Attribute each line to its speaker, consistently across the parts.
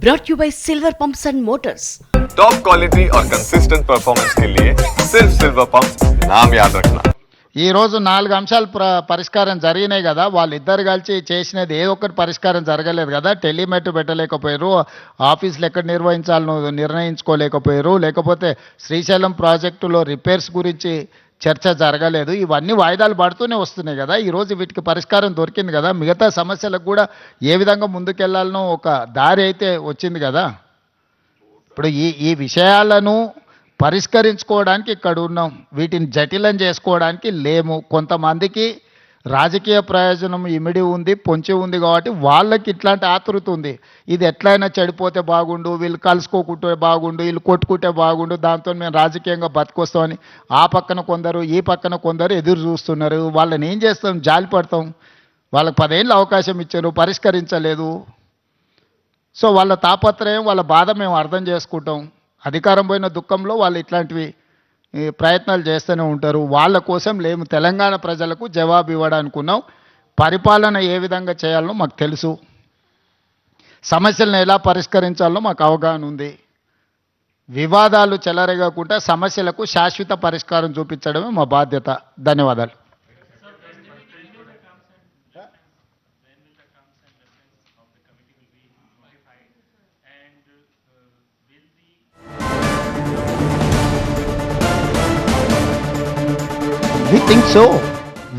Speaker 1: brought you by Silver Pumps and Motors.
Speaker 2: Top quality और consistent performance के लिए सिर्फ सिल्वर पंप नाम याद रखना
Speaker 3: ఈ రోజు నాలుగు అంశాలు ప్ర పరిష్కారం జరిగినాయి కదా వాళ్ళిద్దరు కలిసి చేసినది ఏ ఒక్కటి పరిష్కారం జరగలేదు కదా టెలిమెట్ పెట్టలేకపోయారు ఆఫీసులు ఎక్కడ నిర్వహించాలనో నిర్ణయించుకోలేకపోయారు లేకపోతే శ్రీశైలం ప్రాజెక్టులో రిపేర్స్ గురించి చర్చ జరగలేదు. ఇవన్నీ వాయిదాలు పడుతూనే వస్తున్నాయి కదా. ఈరోజు వీటికి పరిష్కారం దొరికింది కదా. మిగతా సమస్యలకు కూడా ఏ విధంగా ముందుకెళ్ళాలనో ఒక దారి అయితే వచ్చింది కదా. ఇప్పుడు ఈ ఈ విషయాలను పరిష్కరించుకోవడానికి ఇక్కడ ఉన్నాం. వీటిని జటిలం చేసుకోవడానికి లేము. కొంతమందికి రాజకీయ ప్రయోజనం ఇమిడి ఉంది పొంచి ఉంది కాబట్టి వాళ్ళకి ఇట్లాంటి ఆతృత ఉంది. ఇది ఎట్లయినా చెడిపోతే బాగుండు వీళ్ళు కలుసుకోకుంటే బాగుండు వీళ్ళు కొట్టుకుంటే బాగుండు దాంతో మేము రాజకీయంగా బతికొస్తామని ఆ పక్కన కొందరు ఈ పక్కన కొందరు ఎదురు చూస్తున్నారు. వాళ్ళని ఏం చేస్తాం? జాలి పడతాం. వాళ్ళకి పదేళ్ళు అవకాశం ఇచ్చారు పరిష్కరించలేదు. సో వాళ్ళ తాపత్రయం వాళ్ళ బాధ మేము అర్థం చేసుకుంటాం. అధికారం పోయిన దుఃఖంలో వాళ్ళు ఇట్లాంటివి ప్రయత్నాలు చేస్తూనే ఉంటారు. వాళ్ళ కోసం లేము. తెలంగాణ ప్రజలకు జవాబు ఇవ్వడానికి ఉన్నాం పరిపాలన ఏ విధంగా చేయాలనో మాకు తెలుసు. సమస్యలను ఎలా పరిష్కరించాలో మాకు అవగాహన ఉంది. వివాదాలు చెలరేగకుండా సమస్యలకు శాశ్వత పరిష్కారం చూపించడమే మా బాధ్యత. ధన్యవాదాలు. We think so.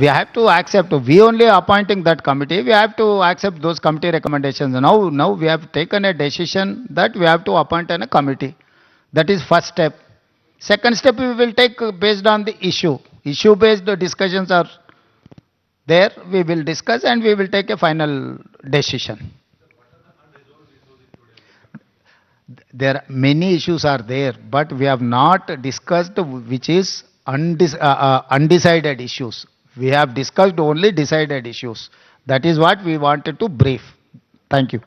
Speaker 3: We have to accept. We only appointing that committee. We have to accept those committee recommendations. Now, now we have taken a decision that we have to appoint a committee. That is first step. Second step we will take based on the issue. Issue based discussions are there. We will discuss and we will take a final decision. There are many issues are there, but we have not discussed which is undis- uh, uh, undecided issues. We have discussed only decided issues. That is what we wanted to brief. Thank you.